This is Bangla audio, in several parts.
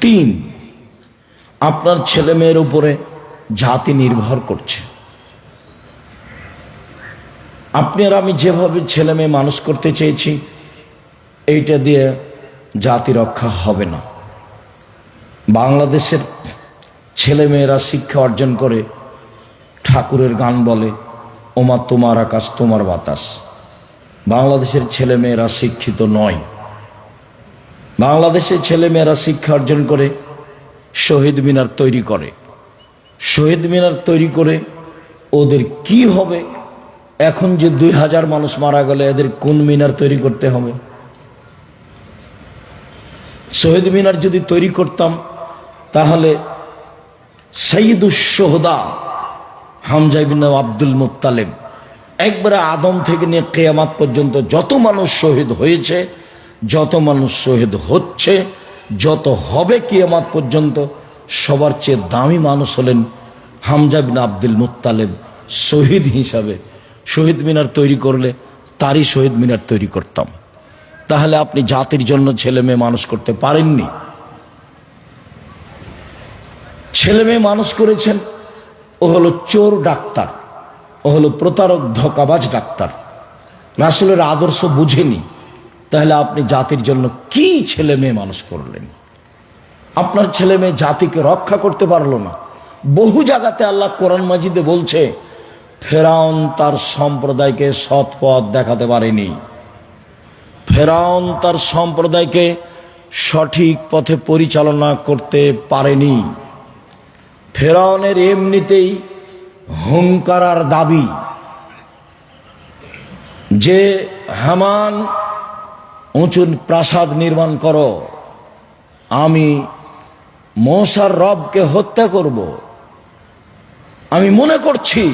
তিন, আপনার ছেলে মেয়ের উপরে জাতি নির্ভর করছে। আপনি আর আমি যেভাবে ছেলে মেয়ে মানুষ করতে চেয়েছি, এইটা দিয়ে জাতি রক্ষা হবে না। বাংলাদেশের ছেলে মেয়েরা শিক্ষা অর্জন করে ঠাকুরের গান বলে, ওমা তোমার আকাশ, তোমার বাতাস। বাংলাদেশের ছেলে মেয়েরা শিক্ষিত নয়। বাংলাদেশের ছেলে মেয়েরা শিক্ষা অর্জন করে, শহীদ মিনার তৈরি করে। শহীদ মিনার তৈরি করে ওদের কি হবে? এখন যে দুই হাজার মানুষ মারা গেলে, এদের কোন মিনার তৈরি করতে হবে? শহীদ মিনার যদি তৈরি করতাম, তাহলে সঈদুসোহদা হামজাইবিন আব্দুল মুত্তালেব, একবারে আদম থেকে নিয়ে কেয়ামাত পর্যন্ত যত মানুষ শহীদ হয়েছে যত মানুষ শহীদ হচ্ছে, যত হবে কিয়ামাত পর্যন্ত, সবার চেয়ে দামি মানুষ হলেন হামজা বিন আব্দুল মুত্তালেব, শহীদ হিসাবে। শহীদ মিনার তৈরি করলে তারই শহীদ মিনার তৈরি করতাম। তাহলে আপনি জাতির জন্য ছেলে মেয়ে মানুষ করতে পারেননি? ছেলে মেয়ে মানুষ করেছেন, ও হলো চোর ডাক্তার, ও হলো প্রতারক ধোকাবাজ ডাক্তার। রাসুলের আদর্শ বুঝেনি। তাহলে আপনি জাতির জন্য কি ছেলে মেয়ে মানুষ করলেন? আপনার ছেলে মেয়ে জাতিকে রক্ষা করতে পারল না। বহু জায়গাতে আল্লাহ কোরআন মাজিদে বলছে, ফেরাউন তার সম্প্রদায়কে সৎ পথ দেখাতে পারেনি। ফেরাউন তার সম্প্রদায়কে সঠিক পথে পরিচালনা করতে পারেনি। ফেরাউনের এমনিতেই হুঙ্কার দাবি যে হামান উঁচু প্রাসাদ নির্মাণ করো। আমি মশার রবকে হত্যা করব। আমি মনে করছি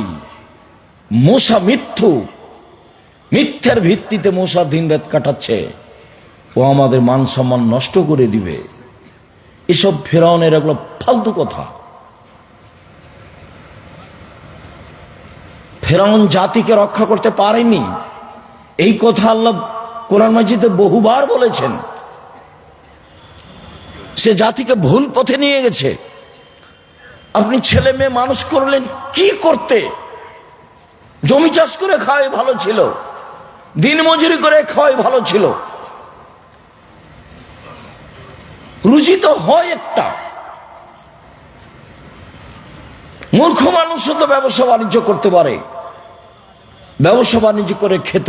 মশা মিথ্যু মিথ্যার ভিত্তিতে মশা দিন রাত কাটাচ্ছে। ও আমাদের মান সম্মান নষ্ট করে দিবে। এসব ফেরাউনের এগুলো ফালতু কথা। ফেরাউন জাতিকে রক্ষা করতে পারেনি। এই কথা আল্লাহ কোরআন মাজিদে বহুবার বলেছেন, সে জাতিকে ভুল পথে নিয়ে গেছে। আপনি ছেলে মেয়ে মানুষ করলেন কি করতে? জমি চাষ করে খাওয়াই ভালো ছিল, দিন মজুরি করে খাওয়াই ভালো ছিল। রুচি তো হয় একটা। মূর্খ মানুষও তো ব্যবসা বাণিজ্য করতে পারে। ব্যবসা বাণিজ্য করে খেত।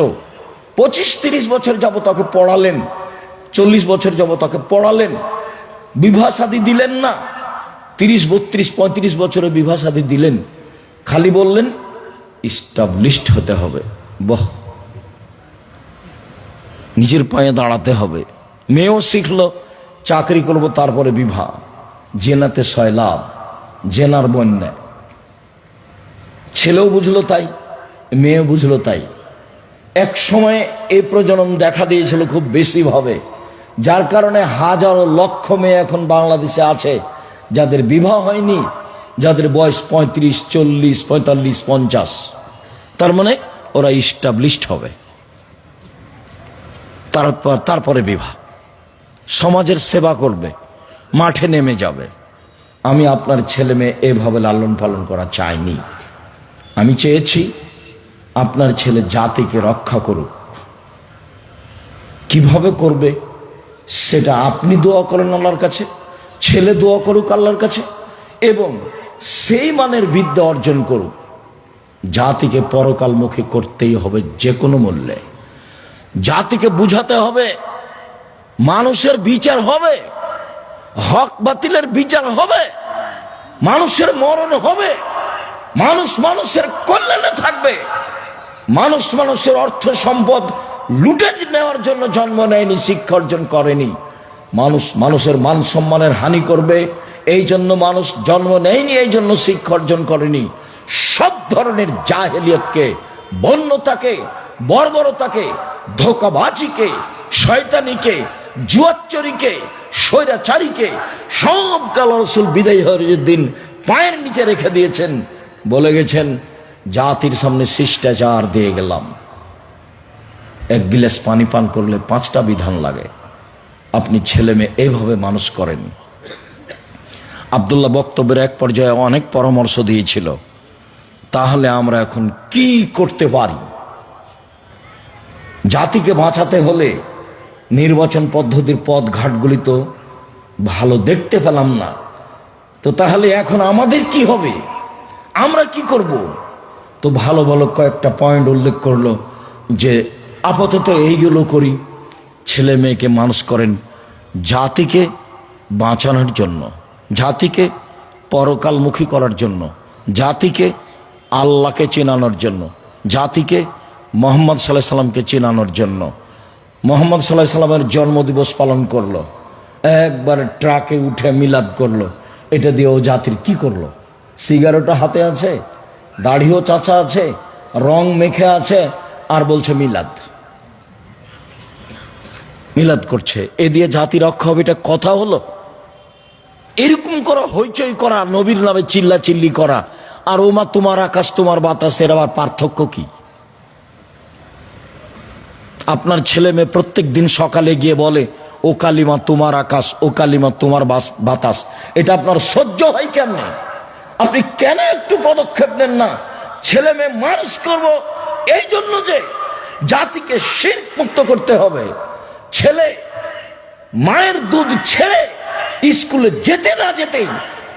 পঁচিশ, তিরিশ বছর যাব তাকে পড়ালেন, চল্লিশ বছর যাব তাকে পড়ালেন, বিবাহ সাদী দিলেন না, তিরিশ, বত্রিশ, পঁয়ত্রিশ বছরে বিবাহ সাদী দিলেন। খালি বললেন ইস্টাবলিশড হতে হবে। বহ! নিজের পায়ে দাঁড়াতে হবে। মেয়েও শিখল, চাকরি করব তারপরে বিবাহ। জেনাতে লাভ জেনার বন্যা। ছেলেও বুঝলো তাই মেয়ে বুঝলো তাই। এক সময় এই প্রজনন দেখা দিয়েছিল খুব বেশি ভাবে, যার কারণে হাজারো লক্ষ মেয়ে এখন বাংলাদেশে আছে, যাদের বিবাহ হয়নি, যাদের বয়স পঁয়ত্রিশ, চল্লিশ, পঁয়তাল্লিশ, পঞ্চাশ। তার মানে ওরা ইস্টাবলিশড হবে। তারপর তারপরে বিবাহ। সমাজের সেবা করবে, মাঠে নেমে যাবে। আমি আপনার ছেলে মেয়ে এভাবে লালন পালন করা চাইনি। আমি চেয়েছি আপনার ছেলে জাতিকে রক্ষা করুক। কীভাবে করবে, সেটা আপনি দোয়া করেন আল্লাহর কাছে, ছেলে দোয়া করুক আল্লাহর কাছে, এবং সেই মানের বিদ্যা অর্জন করুক। জাতিকে পরকালমুখী করতেই হবে যে কোনো মূল্যে। জাতিকে বুঝাতে হবে, মানুষের বিচার হবে, হক বাতিলের বিচার হবে, মানুষের মরণ হবে, মানুষ মানুষের কল্যাণে থাকবে। মানুষ মানুষের অর্থ সম্পদ লুটে নেওয়ার জন্য জন্ম নেয়নি, শিক্ষা অর্জন করেনি। মানুষ মানুষের মান সম্মানের হানি করবে, এই জন্য মানুষ জন্ম নেয়নি, এই জন্য শিক্ষা অর্জন করেনি। সব ধরনের জাহেলিয়তকে, বন্যতাকে, বর্বরতাকে, ধোকাবাজিকে, শয়তানিকে, জুয়াচ্চরিকে, স্বৈরাচারীকে সব কাল রসুল বিদায় হওয়ার পায়ের নিচে রেখে দিয়েছেন, বলে গেছেন জাতির সামনে শিষ্টাচার দিয়ে গেলাম। এক গিলাস পানি পান করলে পাঁচটা বিধান লাগে। আপনি ছেলে মেয়ে এইভাবে মানুষ করেন। আবদুল্লাহ বক্তব্যের এক পর্যায়ে অনেক পরামর্শ দিয়েছিল। তাহলে আমরা এখন কি করতে পারি? জাতিকে বাঁচাতে হলে নির্বাচন পদ্ধতির পথ ঘাটগুলি তো ভালো দেখতে পেলাম না। তো তাহলে এখন আমাদের কি হবে? আমরা কি করব? তো ভালো ভালো কয়েকটা পয়েন্ট উল্লেখ করল যে আপাতত এইগুলো করি, ছেলে মেয়েকে মানুষ করেন জাতিকে বাঁচানোর জন্য, জাতিকে পরকালমুখী করার জন্য, জাতিকে আল্লাহকে চেনানোর জন্য, জাতিকে মোহাম্মদ সাল্লাহ সাল্লামকে চেনানোর জন্য। মোহাম্মদ সাল্লাহ সাল্লামের জন্মদিবস পালন করল, একবার ট্রাকে উঠে মিলাদ করল, এটা দিয়ে ও জাতির কি করল? সিগারেটও হাতে আছে? দাড়িও চাচা আছে, রং মেখে আছে, আর বলছে মিলাদ। মিলাদ করছে। এ দিয়ে জাতি রক্ষা হবে এটা কথা হলো? এরকম করা হইচই করা, নবীর নামে চিল্লা চিল্লি করা, আর ওমা তোমার আকাশ, তোমার বাতাসের আবার পার্থক্য কি? আপনার ছেলে মেয়ে প্রত্যেক দিন সকালে গিয়ে বলে, ও কালিমা তোমার আকাশ, ও কালিমা তোমার বাতাস। এটা আপনার সহ্য হয় কেমনে? আপনি কেন একটু পদক্ষেপ নেন না? ছেলে মেয়ে মানুষ করব। এই জন্য যে জাতিকে শির মুক্ত করতে হবে। ছেলে মায়ের দুধ ছেড়ে স্কুলে যেতে না যেতেই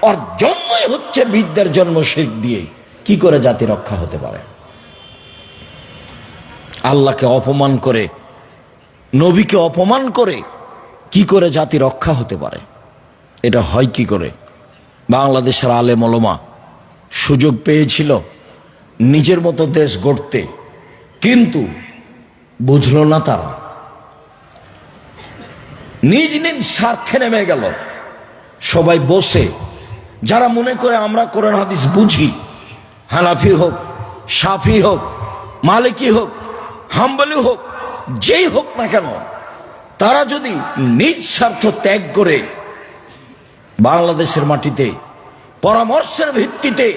ওর জন্মই হচ্ছে বিদ্যার জন্ম শিখ দিয়ে। কি করে জাতি রক্ষা হতে পারে? আল্লাহকে অপমান করে, নবীকে অপমান করে কি করে জাতি রক্ষা হতে পারে? এটা হয় কি করে? বাংলাদেশের আলেম ওলমা সুযোগ পেয়েছিল নিজের মতো দেশ গড়তে। কিন্তু বুঝলো না তারা। নিজ নিজ স্বার্থে নেমে গেল। সবাই বসে। যারা মনে করে আমরা কোরআন হাদিস বুঝি, হানাফি হোক, সাফি হোক, মালিকি হোক, হাম্বলি হোক, যেই হোক না কেন, তারা যদি নিজ স্বার্থ ত্যাগ করে বাংলাদেশের মাটিতে, পরামর্শের ভিত্তিতে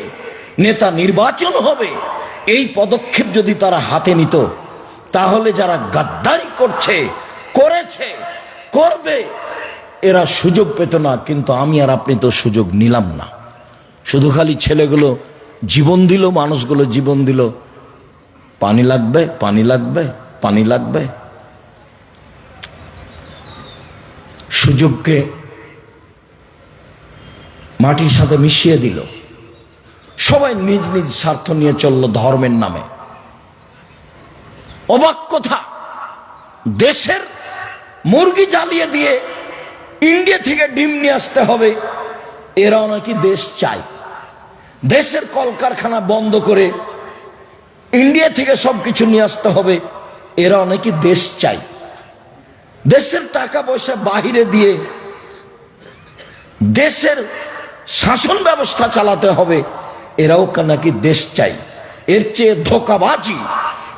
নেতা নির্বাচন হবে। এই পদক্ষেপ যদি তারা হাতে নিত, তাহলে যারা গাদ্দারি করছে, করেছে, করবে, এরা সুযোগ পেত না, কিন্তু আমি আর আপনি তো সুযোগ নিলাম না। শুধু খালি ছেলেগুলো জীবন দিল, মানুষগুলো জীবন দিল। পানি লাগবে পানি লাগবে পানি লাগবে। সুযোগকে মাটির সাথে মিশিয়ে দিল। সবাই নিজ নিজ স্বার্থ নিয়ে চলল ধর্মের নামে। অবাক কথা, দেশের মুরগি জ্বালিয়ে দিয়ে ইন্ডিয়া থেকে ডিম নিয়ে আসতে হবে এরাও নাকি দেশ চায়। দেশের কলকারখানা বন্ধ করে ইন্ডিয়া থেকে সবকিছু নিয়ে আসতে হবে, এরা নাকি দেশ চাই দেশের টাকা পয়সা বাহিরে দিয়ে দেশের শাসন ব্যবস্থা চালাতে হবে। এরাও নাকি দেশ চাই। এর চেয়ে ধোকাবাজি,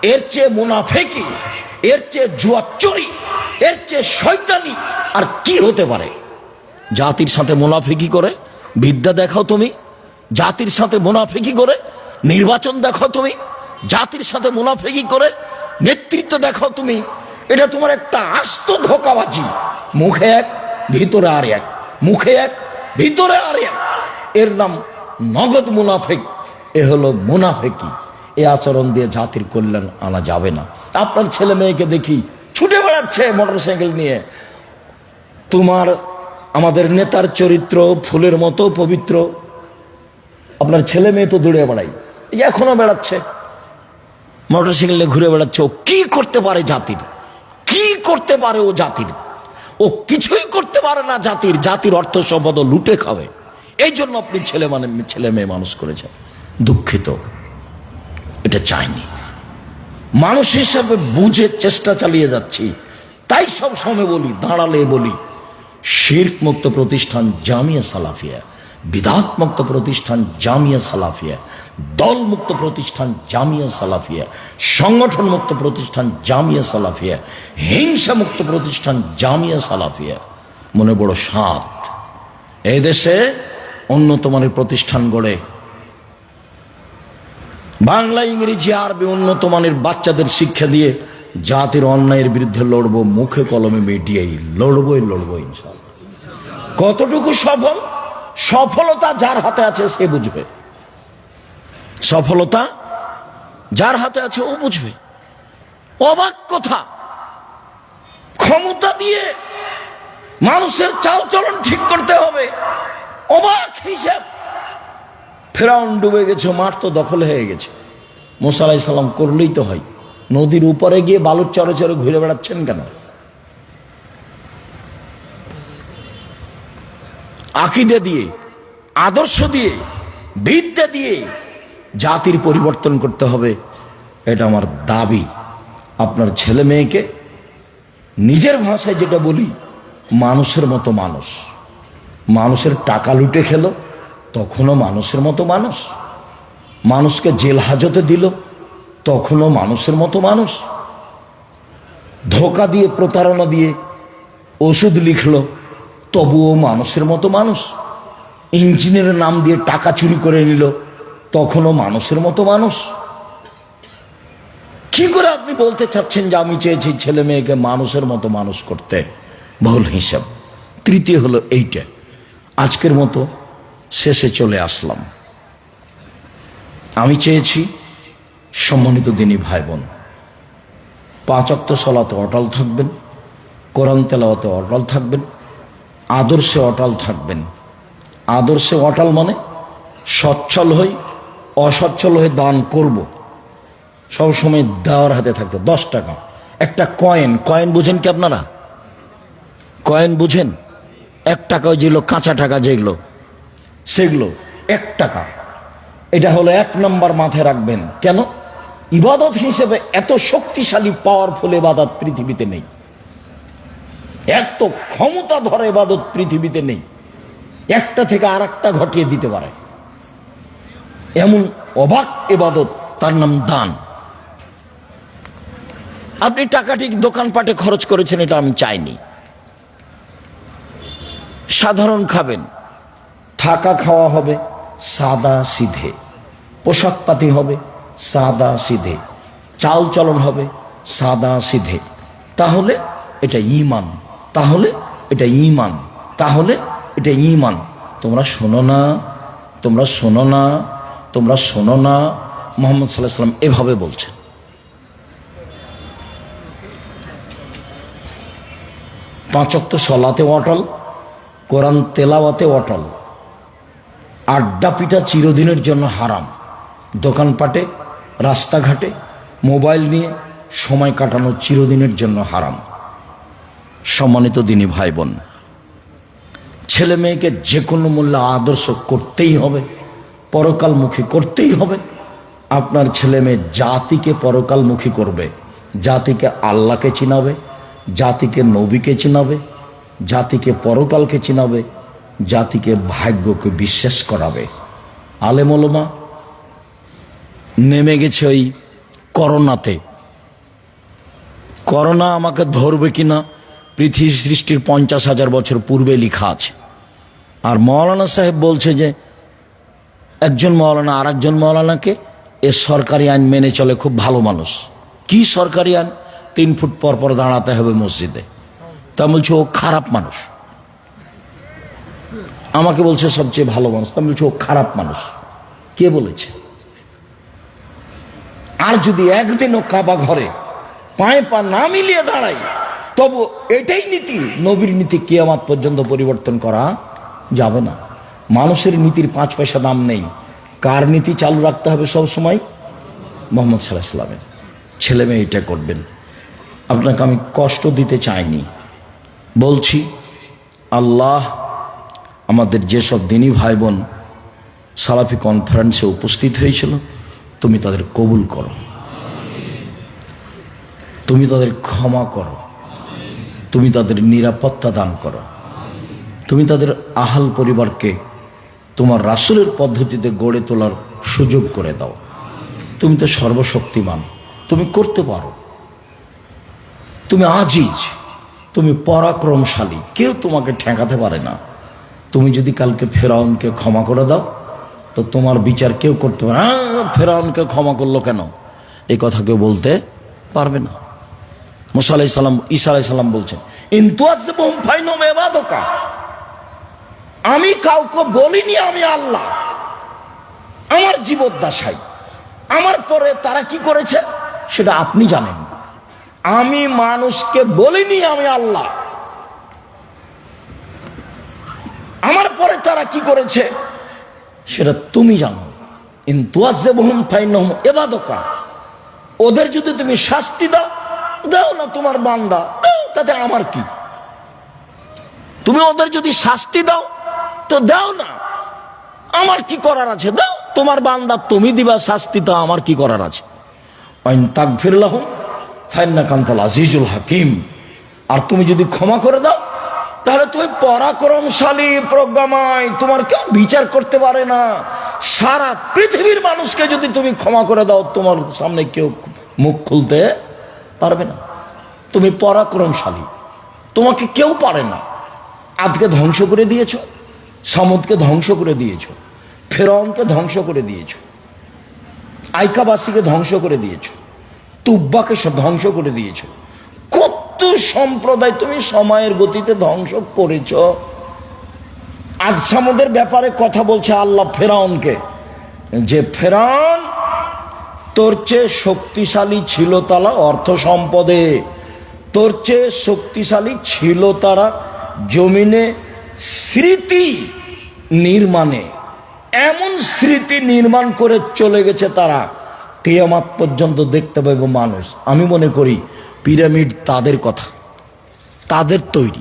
এর চেয়ে মুনাফেকি, এর চেয়ে জুয়াচুরি এর চেয়ে শয়তানি আর কি হতে পারে? জাতির সাথে মুনাফেকি করে বিদ্যা দেখাও তুমি। জাতির সাথে মুনাফেকি করে নির্বাচন দেখাও তুমি। জাতির সাথে মুনাফেকি করে নেতৃত্ব দেখাও তুমি। এটা তোমার একটা আস্ত ধোকাবাজি। মুখে এক, ভিতরে আর এক। মুখে এক ভিতরে আর, এর নাম নগদ মুনাফেক। এ হলো মুনাফেকি। এ আচরণ দিয়ে জাতির কল্যাণ আনা যাবে না। আপনার ছেলে মেয়েকে দেখি ছুটে বেড়াচ্ছে মোটরসাইকেল নিয়ে। তোমার, আমাদের নেতার চরিত্র ফুলের মতো পবিত্র। আপনার ছেলে মেয়ে তো দৌড়ে বেড়াই এখনও বেড়াচ্ছে। মোটরসাইকেল নিয়ে ঘুরে বেড়াচ্ছে। ও কি করতে পারে জাতির? কি করতে পারে ও জাতির? ও কিছুই করতে পারে না জাতির। জাতির অর্থ সম্পদ লুটে খাবে। এই জন্য আপনি ছেলে মানে ছেলে মেয়ে মানুষ করেছেন। দুঃখিত। এটা চাইনি। মানুষ হিসাবে বুঝে চেষ্টা চালিয়ে যাচ্ছি। তাই সব সময় বলি, দাঁড়ালে বলি, শির্ক মুক্ত প্রতিষ্ঠান জামিয়া সালাফিয়া, বিদাত মুক্ত প্রতিষ্ঠান জামিয়া সালাফিয়া দল মুক্ত প্রতিষ্ঠান জামিয়া সালাফিয়া সংগঠন মুক্ত প্রতিষ্ঠান জামিয়া সালাফিয়া হিংসা মুক্ত প্রতিষ্ঠান জামিয়া সালাফিয়া। মনে বড় সাত এই দেশে উন্নত মানের প্রতিষ্ঠান গড়ে। বাংলা, ইংরেজি, আরবি উন্নত মানের বাচ্চাদের শিক্ষা দিয়ে জাতির অন্যায়ের বিরুদ্ধে লড়বো, মুখে কলমে মিডিয়াই লড়বই লড়বো ইনশাল্লাহ কতটুকু সফল? সফলতা যার হাতে আছে সে বুঝবে। সফলতা যার হাতে আছে ও বুঝবে। অবাক কথা। ক্ষমতা দিয়ে মানুষের চালচলন ঠিক করতে হবে। অবাক হিসাব। ফেরাউন ডুবে গেছে, মাঠ তো দখল হয়ে গেছে। মোসালাই সালাম করলেই তো হয়। নদীর উপরে গিয়ে বালুর চরে চরে ঘুরে বেড়াচ্ছেন কেন? আকিদে দিয়ে, আদর্শ দিয়ে বিদ্যা দিয়ে জাতির পরিবর্তন করতে হবে। এটা আমার দাবি। আপনার ছেলে মেয়েকে নিজের ভাষায় যেটা বলি, মানুষের মতো মানুষ। মানুষের টাকা লুটে খেলো, তখনও মানুষের মতো মানুষ। মানুষকে জেল হাজতে দিল, তখনও মানুষের মতো মানুষ। ধোকা দিয়ে, প্রতারণা দিয়ে ওষুধ লিখল, তবুও মানুষের মতো মানুষ। ইঞ্জিনিয়ারের নাম দিয়ে টাকা চুরি করে নিল তখনও মানুষের মতো মানুষ। কি করে আপনি বলতে চাচ্ছেন যে আমি চেয়েছি ছেলে মেয়েকে মানুষের মতো মানুষ করতে? ভুল হিসাব। তৃতীয় হলো এইটা। আজকের মতো শেষে চলে আসলাম। আমি চেয়েছি সম্মানিত দিনী ভাই বোন পাঁচক্ত সলাতে অটল থাকবেন, কোরআন তেলাওয়াতে অটল থাকবেন, আদর্শে অটল থাকবেন। আদর্শে অটল মানে সচ্ছল হই অসচ্ছল হয়ে দান করব। সবসময় দেওয়ার হাতে থাকতো দশ টাকা। একটা কয়েন। কয়েন বুঝেন কি আপনারা? কয়েন বুঝেন? এক টাকা ওই যেগুলো কাঁচা টাকা যেগুলো, সেগুলো এক টাকা। এটা হলো এক নম্বর মাথায় রাখবেন। কেন? ইবাদত হিসেবে এত শক্তিশালী পাওয়ারফুল ইবাদত পৃথিবীতে নেই। এত ক্ষমতা ধরে ইবাদত পৃথিবীতে নেই। একটা থেকে আর একটা ঘটিয়ে দিতে পারে। এমন অবাক এবাদত তার নাম দান। আপনি টাকাটি দোকানপাটে খরচ করেছেন, এটা আমি চাইনি। সাধারণ খাবেন, থাকা খাওয়া হবে, সাদা সিধে। পোশাক পাতি হবে, সাদা সিধে। চাল চলন হবে, সাদা সিধে। তাহলে এটা ইমান তাহলে এটা ইমান তাহলে এটা ইমান তোমরা শোনো না, তোমরা শোনো না। তোমরা শোনো না, মোহাম্মদ সাল্লাহ সাল্লাম এভাবে বলছেন। পাঁচক্ত সলাতে অটল, কোরআন তেলাওয়াতে অটল। আড্ডা পিঠা চিরদিনের জন্য হারাম। দোকানপাটে, রাস্তাঘাটে, মোবাইল নিয়ে সময় কাটানো চিরদিনের জন্য হারাম। সম্মানিত দিনী ভাই বোন ছেলে মেয়েকে যে কোনো মূল্যে আদর্শ করতেই হবে। পরকালমুখী করতেই হবে। আপনার ছেলে মেয়ে জাতিকে পরকালমুখী করবে। জাতিকে আল্লাহকে চিনাবে, জাতিকে নবীকে চিনাবে, জাতিকে পরকালকে চিনাবে, জাতিকে ভাগ্যকে বিশ্বাস করাবে। আলেমলমা, নেমে গেছে ওই করোনাতে। করোনা আমাকে ধরবে কিনা, পৃথিবী সৃষ্টির পঞ্চাশ হাজার বছর পূর্বে লেখা আছে। আর মৌলানা সাহেব বলছে যে একজন মৌলানা আর একজন মৌলানাকে এ সরকারি আইন মেনে চলে খুব ভালো মানুষ। কি সরকারি আইন? তিন ফুট পর পর দাঁড়াতে হবে মসজিদে। তা বলছে, ও খারাপ মানুষ। আমাকে বলছে সবচেয়ে ভালো মানুষ। তা বলছে, ও খারাপ মানুষ। কে বলেছে? আর যদি একদিনও কাবা ঘরে পায়ে পা না মিলিয়ে দাঁড়াই তবু এটাই নীতি, নবীর নীতি কেয়ামাত পর্যন্ত পরিবর্তন করা যাবে না। মানুষের নীতির পাঁচ পয়সা দাম নেই। কার নীতি চালু রাখতে হবে সব সময়? মোহাম্মদ সাল্লাহ সাল্লামের। ছেলে মেয়ে এটা করবেন। আপনাকে আমি কষ্ট দিতে চাইনি। বলছি, আল্লাহ আমাদের যেসব দিনী ভাই বোন সালাফি কনফারেন্সে উপস্থিত হয়েছিল, তুমি তাদের কবুল করো। তুমি তাদের ক্ষমা করো। তুমি তাদের নিরাপত্তা দান করো। তুমি তাদের আহাল পরিবারকে তোমার রাসুলের পদ্ধতিতে গড়ে তোলার সুযোগ করে দাও। তুমি তো সর্বশক্তিমান তুমি করতে পারো। তুমি আজিজ তুমি পরাক্রমশালী কেউ তোমাকে ঠেকাতে পারে না। তুমি যদি কালকে ফেরাউনকে ক্ষমা করে দাও তো তোমার বিচার কেউ করতে পারে না। "আহ, ফেরাউনকে ক্ষমা করল কেন? এই কথা কেউ বলতে পারবে না। মুসা আলাই সাল্লাম ঈসা আলাই সাল্লাম বলছেন ইন্তুয়াজবুম ফাইনুম ইবাদুকা। আমি কাউকে বলিনি আমি আল্লাহ। আমার জীবদ্দশায়। আমার পরে তারা কি করেছে? সেটা আপনি জানেন আমি মানুষকে বলিনি আমি আল্লাহ। আমার পরে তারা কি করেছে? সেটা তুমি জানো। ইন্তুয়াজেবহম ওদের যদি তুমি শাস্তি দাও দাও না তোমার বান্দা। তাতে আমার কি? তুমি ওদের যদি শাস্তি দাও তো দাও না। আমার কি করার আছে? দাও। তোমার বান্দা তুমি দিবা শাস্তি, তো আমার কি করার আছে? তাক ফিরলাহ ফাইন্না কান্তাল আজিজুল হাকিম। আর তুমি যদি ক্ষমা করে দাও, তাহলে তুমি পরাক্রমশালী প্রজ্ঞাময়। তোমার কেউ বিচার করতে পারে না। সারা পৃথিবীর মানুষকে যদি তুমি ক্ষমা করে দাও, তোমার সামনে কেউ মুখ খুলতে পারবে না। তুমি পরাক্রমশালী। তোমাকে কেউ পারে না। আজকে ধ্বংস করে দিয়েছ। সামুদকে ধ্বংস করে দিয়েছ। ফেরনকে ধ্বংস করে দিয়েছ। আইকাবাসীকে ধ্বংস করে দিয়েছ। তুব্বাকে ধ্বংস করে দিয়েছ। কত সম্প্রদায় তুমি সময়ের গতিতে ধ্বংস করেছ। আজ সামুদের ব্যাপারে কথা বলছে আল্লাহ ফেরাউনকে। যে ফেরাউন, তোর চেয়ে শক্তিশালী ছিল তারা অর্থ সম্পদে। তোর চেয়ে শক্তিশালী ছিল তারা জমিনে স্মৃতি নির্মাণে। এমন স্মৃতি নির্মাণ করে চলে গেছে তারা। কেয়ামাত পর্যন্ত দেখতে পাইব মানুষ। আমি মনে করি, পিরামিড তাদের কথা। তাদের তৈরি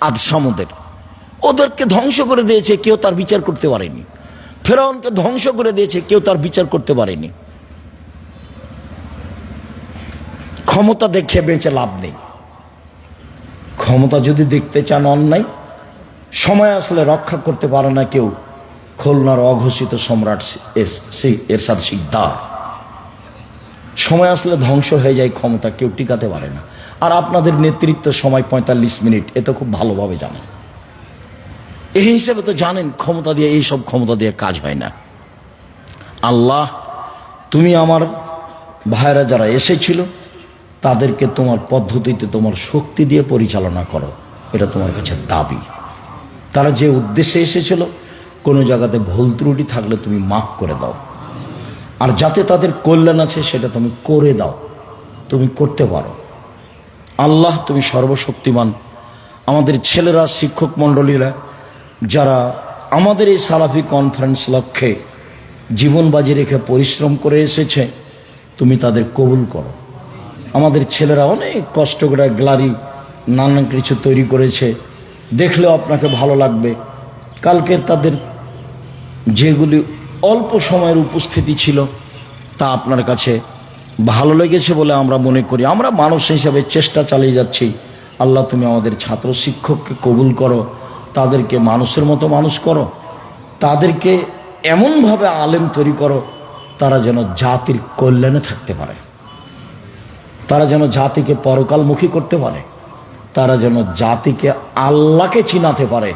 আজ সামুদের ওদেরকে ধ্বংস করে দিয়েছে, কেউ তার বিচার করতে পারেনি। ফেরাউনকে ধ্বংস করে দিয়েছে, কেউ তার বিচার করতে পারেনি। ক্ষমতা দেখে বেঁচে লাভ নেই। ক্ষমতা যদি দেখতে চান অন্যায় সময় আসলে রক্ষা করতে পারে না কেউ। খুলনার অঘোষিত সম্রাট এরশাদ সিকদার সময় আসলে ধ্বংস হয়ে যায় ক্ষমতা, কেউ টিকাতে পারে না। আর আপনাদের নেতৃত্ব সময় পঁয়তাল্লিশ মিনিট, এ তো খুব ভালোভাবে জানেন। এই হিসেবে তো জানেন, ক্ষমতা দিয়ে এইসব ক্ষমতা দিয়ে কাজ হয় না। আল্লাহ, তুমি আমার ভাইরা যারা এসেছিল, তাদেরকে তোমার পদ্ধতিতে তোমার শক্তি দিয়ে পরিচালনা করো। এটা তোমার কাছে দাবি। তারা যে উদ্দেশ্যে এসেছিল, কোনো জায়গাতে ভুল ত্রুটি থাকলে তুমি মাফ করে দাও। আর যাতে তাদের কল্যাণ আছে, সেটা তুমি করে দাও। তুমি করতে পারো। আল্লাহ, তুমি সর্বশক্তিমান। আমাদের ছেলেরা, শিক্ষক মণ্ডলীরা, যারা আমাদের এই সালাফি কনফারেন্স লক্ষ্যে জীবন বাজি রেখে পরিশ্রম করে এসেছে, তুমি তাদের কবুল করো। আমাদের ছেলেরা অনেক কষ্ট করে গ্লারি নানান কিছু তৈরি করেছে। দেখলেও আপনাকে ভালো লাগবে। কালকে তাদের যেগুলি অল্প সময়ের উপস্থিতি ছিল, তা আপনার কাছে ভালো লেগেছে বলে আমরা মনে করি। আমরা মানুষ হিসাবে চেষ্টা চালিয়ে যাচ্ছি। আল্লাহ, তুমি আমাদের ছাত্র শিক্ষককে কবুল করো, তাদেরকে মানুষের মতো মানুষ করো, তাদেরকে এমনভাবে আলেম তৈরি করো, তারা যেন জাতির কল্যাণে থাকতে পারে। তারা যেন জাতিকে পরকালমুখী করতে পারে। তারা যেন জাতিকে আল্লাহকে চিনাতে পারে।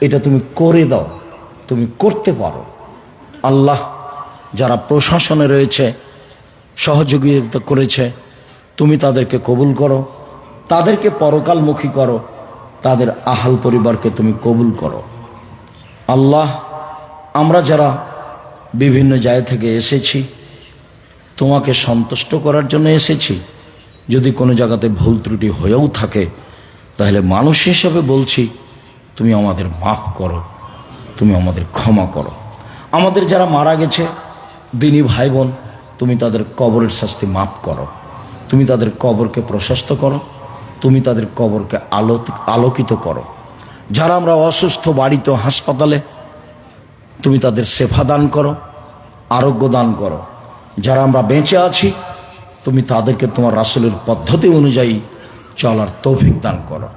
এটা তুমি করে দাও, তুমি করতে পারো। আল্লাহ যারা প্রশাসনে রয়েছে, সহযোগিতা করেছে, তুমি তাদেরকে কবুল করো, তাদেরকে পরকালমুখী করো, তাদের আহাল পরিবারকে তুমি কবুল করো। আল্লাহ, আমরা যারা বিভিন্ন জায়গা থেকে এসেছি, তোমাকে সন্তুষ্ট করার জন্য এসেছি। যদি কোনো জায়গাতে ভুল ত্রুটি হয়েও থাকে তাহলে মানুষ হিসাবে বলছি, তুমি আমাদের মাফ করো, তুমি আমাদের ক্ষমা করো। আমাদের যারা মারা গেছে, দিনী ভাই বোন তুমি তাদের কবরের শাস্তি মাফ করো। তুমি তাদের কবরকে প্রশস্ত করো, তুমি তাদের কবরকে আলো আলোকিত করো। যারা আমরা অসুস্থ বাড়িতে হাসপাতালে, তুমি তাদের সেফা দান করো, আরোগ্য দান করো। যারা আমরা বেঁচে আছি, তুমি তাদেরকে তোমার রাসুলের পদ্ধতি অনুযায়ী চলার তৌফিক দান করো।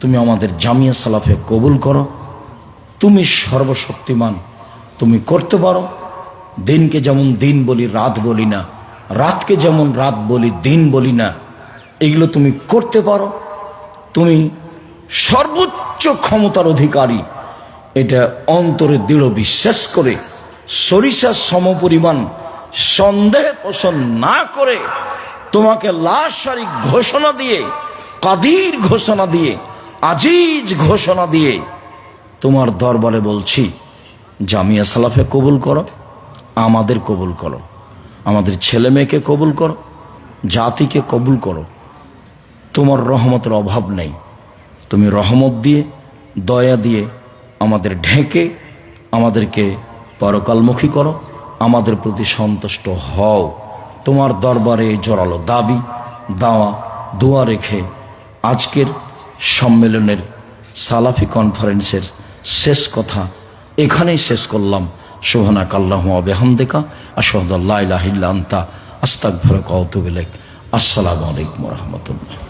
তুমি আমাদের জামিয়া সালাফে কবুল করো। তুমি সর্বশক্তিমান, তুমি করতে পারো। দিনকে যেমন দিন বলি, রাত বলি না। রাতকে যেমন রাত বলি, দিন বলি না। এগুলো তুমি করতে পারো। তুমি সর্বোচ্চ ক্ষমতার অধিকারী। এটা অন্তরে দৃঢ় বিশ্বাস করে সরিষার সমপরিমাণ সন্দেহ পোষণ না করে তোমাকে লাশারি ঘোষণা দিয়ে কাদির ঘোষণা দিয়ে, আজিজ ঘোষণা দিয়ে তোমার দরবারে বলছি, জামিয়া সালাফে কবুল করো, আমাদের কবুল করো, আমাদের ছেলে মেয়েকে কবুল করো, জাতিকে কবুল করো। তোমার রহমতের অভাব নেই। তুমি রহমত দিয়ে, দয়া দিয়ে আমাদের ঢেকে, আমাদেরকে পরকালমুখী করো, আমাদের প্রতি সন্তুষ্ট হও। তোমার দরবারে জোরালো দাবি, দাওয়া, দোয়া রেখে আজকের সম্মেলনের সালাফি কনফারেন্সের শেষ কথা এখানেই শেষ করলাম। সোহানাক কাল্লাহ বেহামদেকা আশহদাল্লাহ আস্তাক ভরক আসসালামু আলাইকুম রহমতুল্লাহ।